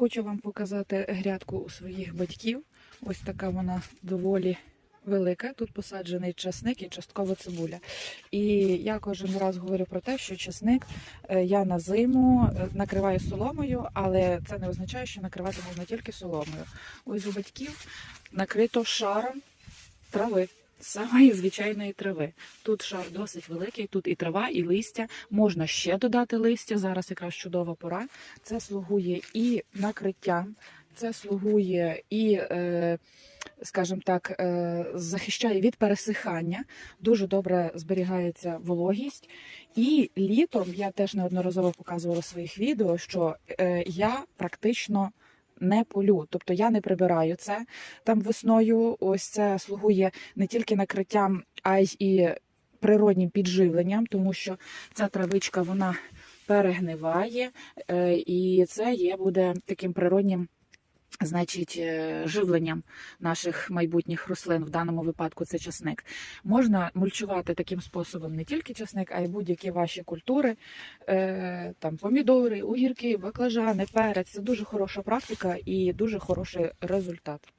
Хочу вам показати грядку у своїх батьків. Ось така вона доволі велика. Тут посаджений часник і частково цибуля. І я кожен раз говорю про те, що часник е, я на зиму е, накриваю соломою, але це не означає, що накривати можна тільки соломою. Ось у батьків накрито шаром трави. Самої звичайної трави. Тут шар досить великий, тут і трава, і листя. Можна ще додати листя. Зараз якраз чудова пора. Це слугує і накриттям, це слугує і, е, скажімо так, е, захищає від пересихання. Дуже добре зберігається вологість. І літом я теж неодноразово показувала своїх відео, що е, я практично не полю, тобто я не прибираю це там весною. Ось це слугує не тільки накриттям, а й і природнім підживленням, тому що ця травичка вона перегниває, е, і це є буде таким природнім. Значить, е, живленням наших майбутніх рослин, в даному випадку це часник. Можна мульчувати таким способом не тільки часник, а й будь-які ваші культури, е, там помідори, огірки, баклажани, перець. Це дуже хороша практика і дуже хороший результат.